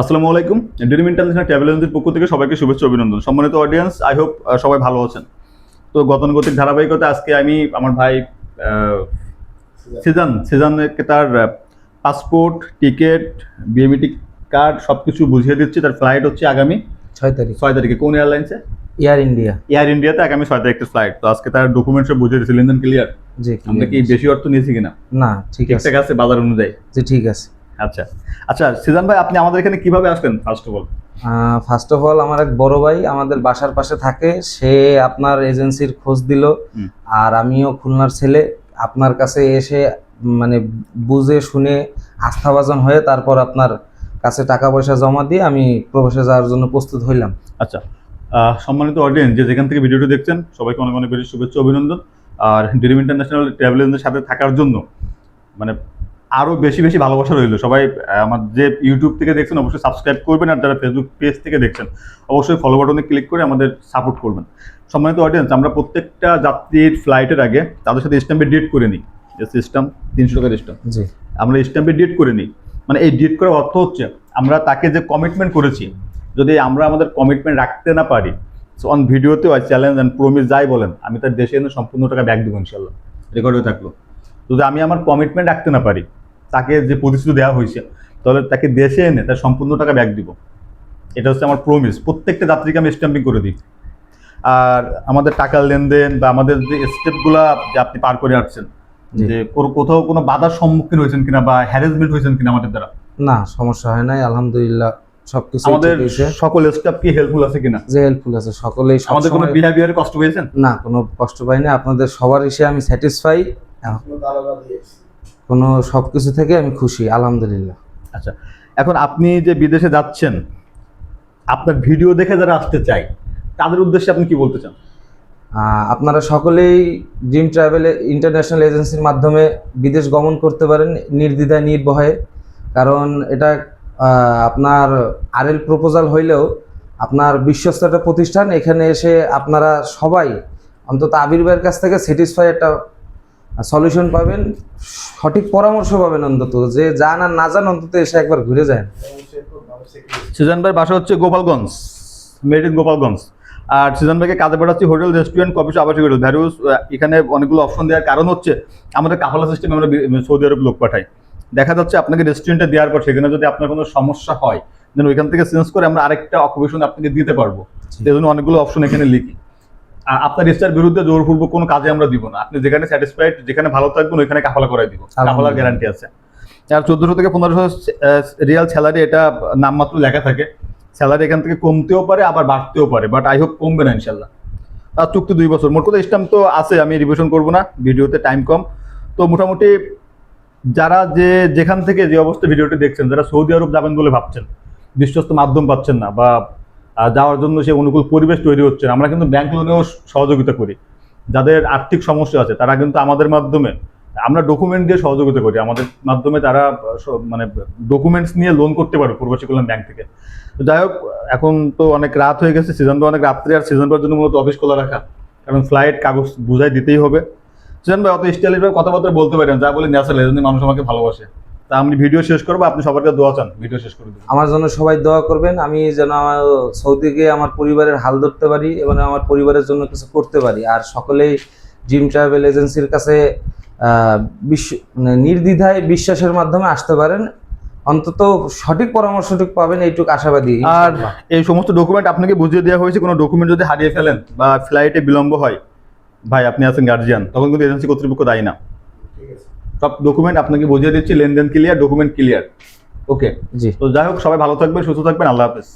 আসসালামু আলাইকুম। Dream international travel এজেন্সির পক্ষ থেকে সবাইকে শুভেচ্ছা অভিনন্দন। সম্মানিত অডিয়েন্স আই হোপ সবাই ভালো আছেন। তো গতানুগতিক ধারাবাহিকতা আজকে আমি আমার ভাই সিজান সিজানকে তার পাসপোর্ট টিকিট বিএমইটি কার্ড সব কিছু বুঝিয়ে দিচ্ছি। তার ফ্লাইট হচ্ছে আগামী ছয় তারিখ। ছয় তারিখে। কোন এয়ারলাইন্সে এয়ার ইন্ডিয়া এয়ার ইন্ডিয়াতে আগামী ছয় তারিখের ফ্লাইট তো আজকে তার ডকুমেন্টস সব বুঝিয়ে দিচ্ছি লেনদেন ক্লিয়ার জি আমরা কি বেশি অর্থ নিয়েছি কিনা? না ঠিক আছে। ঠিকঠাক আছে বাজার অনুযায়ী? জি ঠিক আছে। আচ্ছা। আচ্ছা সিজান ভাই আপনি আমাদের এখানে কীভাবে আসলেন first of all first of all আমার এক বড় ভাই আমাদের বাসার পাশে থাকে। সে আপনার এজেন্সির খোঁজ দিল। আর আমিও খুলনার ছেলে। আপনার কাছে এসে মানে বুঝে শুনে আস্থাভাজন হয়ে তারপর আপনার কাছে টাকা পয়সা জমা দিয়ে আমি প্রবাসে যাওয়ার জন্য প্রস্তুত হইলাম। আচ্ছা। সম্মানিত অডিয়েন্স যে যেখান থেকে ভিডিওটি দেখছেন সবাইকে অনেক অনেক বেশি শুভেচ্ছা অভিনন্দন। আর ড্রিম ইন্টারন্যাশনাল ট্রাভেল এজেন্সির সাথে থাকার জন্য মানে আরও বেশি বেশি ভালোবাসা রইল। সবাই আমার যে ইউটিউব থেকে দেখছেন অবশ্যই সাবস্ক্রাইব করবেন আর যারা ফেসবুক পেজ থেকে দেখছেন অবশ্যই ফলো বাটনে ক্লিক করে আমাদের সাপোর্ট করবেন। সম্মানিত অডিয়েন্স আমরা প্রত্যেকটা যাত্রীর ফ্লাইটের আগে তাদের সাথে স্ট্যাম্পে ডেট করে নিই। যে সিস্টেম তিনশো টাকার স্ট্যাম্প আমরা স্ট্যাম্পে ডেট করে নিই। মানে এই ডেট করার অর্থ হচ্ছে আমরা তাকে যে কমিটমেন্ট করেছি যদি আমরা আমাদের কমিটমেন্ট রাখতে না পারি সো অন ভিডিওতেও আর চ্যালেঞ্জ অ্যান্ড প্রমিস যাই বলেন আমি তার দেশে এনে সম্পূর্ণ টাকা ব্যাক দেবো ইনশাল্লাহ। রেকর্ড হয়ে থাকল। যদি আমি আমার কমিটমেন্ট রাখতে না পারি তাকে যে প্রতিশ্রুতি দেওয়া হয়েছে তাহলে তাকে দেশে এনে তার সম্পূর্ণ টাকা ব্যাক দিব। এটা হচ্ছে আমার প্রমিস প্রত্যেকটা যাত্রীকে আমি স্ট্যাম্পিং করে দিই। আর আমাদের টাকার লেনদেন বা আমাদের যে স্টেপগুলা যে আপনি পার করে আসছেন যে কোথাও কোনো বাধার সম্মুখীন হয়েছেন কিনা বা হ্যারাসমেন্ট হয়েছেন কিনা আমাদের দ্বারা? না সমস্যা হয় নাই আলহামদুলিল্লাহ সবকিছু আমাদের। সকল স্টাফ কি হেল্পফুল আছে কিনা? যে হেল্পফুল আছে সকলেই আমাদের কোনো বিহেভিয়ারে কষ্ট পেয়েছেন? না কোনো কষ্ট পাইনি আপনাদের সবার এসে আমি স্যাটিসফাই কোনো সব কিছু থেকে আমি খুশি আলহামদুলিল্লাহ। আচ্ছা এখন আপনি যে বিদেশে যাচ্ছেন আপনার ভিডিও দেখে যারা আসতে চায় তাদের উদ্দেশ্যে আপনি কি বলতে চান? আপনারা সকলেই ড্রিম ট্রাভেল ইন্টারন্যাশনাল এজেন্সির মাধ্যমে বিদেশ গমন করতে পারেন নির্দ্বিধায় নির্ভয়ে। কারণ এটা আপনার আরএল প্রপোজাল হইলেও আপনার বিশ্বস্ত একটা প্রতিষ্ঠান এখানে এসে আপনারা সবাই অন্তত আবির ভাইয়ের কাছ থেকে স্যাটিসফাই একটা সলিউশন পাবেন সঠিক পরামর্শ পাবেন অন্তত। যে জান আর না জান অন্তত এসে একবার ঘুরে যায় সিজন ভাই বাসা হচ্ছে গোপালগঞ্জ মেড ইন গোপালগঞ্জ। আর সিজন ভাইকে কাজে পাঠাচ্ছি হোটেল রেস্টুরেন্ট কফি শপ আবাসিক হোটেল। ভ্যারিউস এখানে অনেকগুলো অপশন দেওয়ার কারণ হচ্ছে আমাদের কাফালা সিস্টেমে আমরা সৌদি আরব লোক পাঠাই। দেখা যাচ্ছে আপনাকে রেস্টুরেন্টে দেওয়ার পর সেখানে যদি আপনার কোনো সমস্যা হয় দেন ওইখান থেকে চেঞ্জ করে আমরা আরেকটা অকুপেশন আপনাকে দিতে পারব। এই জন্য অনেকগুলো অপশন এখানে লিখি। আপনার ইচ্ছার বিরুদ্ধে জোরপূর্বক কোনো কাজে আমরা দিব না। আপনি যেখানে স্যাটিসফাইড যেখানে ভালো থাকবেন ওইখানে কাফালা করাই দিব। কাফালার গ্যারান্টি আছে। আর চোদ্দোশো থেকে পনেরোশো রিয়াল স্যালারি এটা নামমাত্র লেখা থাকে। স্যালারি এখান থেকে কমতেও পারে আবার বাড়তেও পারে বাট আই হোপ কমবে না ইনশাল্লাহ আর চুক্তি দুই বছর। মোট কথা স্টাম্প তো আছে আমি রিভিশন করব না ভিডিওতে টাইম কম। তো মোটামুটি যারা যে যেখান থেকে যে অবস্থা ভিডিওটি দেখছেন যারা সৌদি আরব যাবেন বলে ভাবছেন বিশ্বস্ত মাধ্যম পাচ্ছেন না বা যাওয়ার জন্য সে অনুকূল পরিবেশ তৈরি হচ্ছে আমরা কিন্তু ব্যাংক লোনেও সহযোগিতা করি। যাদের আর্থিক সমস্যা আছে, তারা কিন্তু আমাদের মাধ্যমে, আমরা ডকুমেন্ট দিয়ে সহযোগিতা করি। আমাদের মাধ্যমে তারা মানে ডকুমেন্টস নিয়ে লোন করতে পারবে প্রবাসী কল্যাণ ব্যাংক থেকে। যাই হোক, এখন তো অনেক রাত হয়ে গেছে সিজন অনেক রাত্রে, আর সিজন জন্য মূলত অফিস খোলা রাখা। কারণ ফ্লাইট কাগজ বুঝাই দিতেই হবে। সিজন ভাই, অত স্টাইলিশ কথাবার্তা বলতে পারেন যা বলে ন্যাচারাল এই জন্য মানুষ আমাকে ভালোবাসে। তা আমি ভিডিও শেষ করব আপনি সবার কাছে দোয়া চান ভিডিও শেষ করে আমার জন্য সবাই দোয়া করবেন আমি যেন আমার সৌদি গিয়ে আমার পরিবারের হাল ধরতে পারি এবং আমার পরিবারের জন্য কিছু করতে পারি। আর সকলেই জিম ট্রাভেল এজেন্সির কাছে বিশ্ব- মানে নির্দ্বিধায় বিশ্বাসের মাধ্যমে আসতে পারেন। অন্তত সঠিক পরামর্শটুকু পাবেন এইটুকু আশাবাদী আর এই সমস্ত ডকুমেন্ট আপনাকে বুঝিয়ে দেওয়া হয়েছে কোনো ডকুমেন্ট যদি হারিয়ে ফেলেন বা ফ্লাইটে বিলম্ব হয় ভাই আপনি আছেন গার্জিয়ান তখন কিন্তু এজেন্সি কর্তৃপক্ষ দায়ী না। সব ডকুমেন্ট আপনাকে বুঝিয়ে দিচ্ছি লেনদেন ক্লিয়ার ডকুমেন্ট ক্লিয়ার ওকে জি। তো যাই হোক সবাই ভালো থাকবেন সুস্থ থাকবেন আল্লাহ হাফেজ।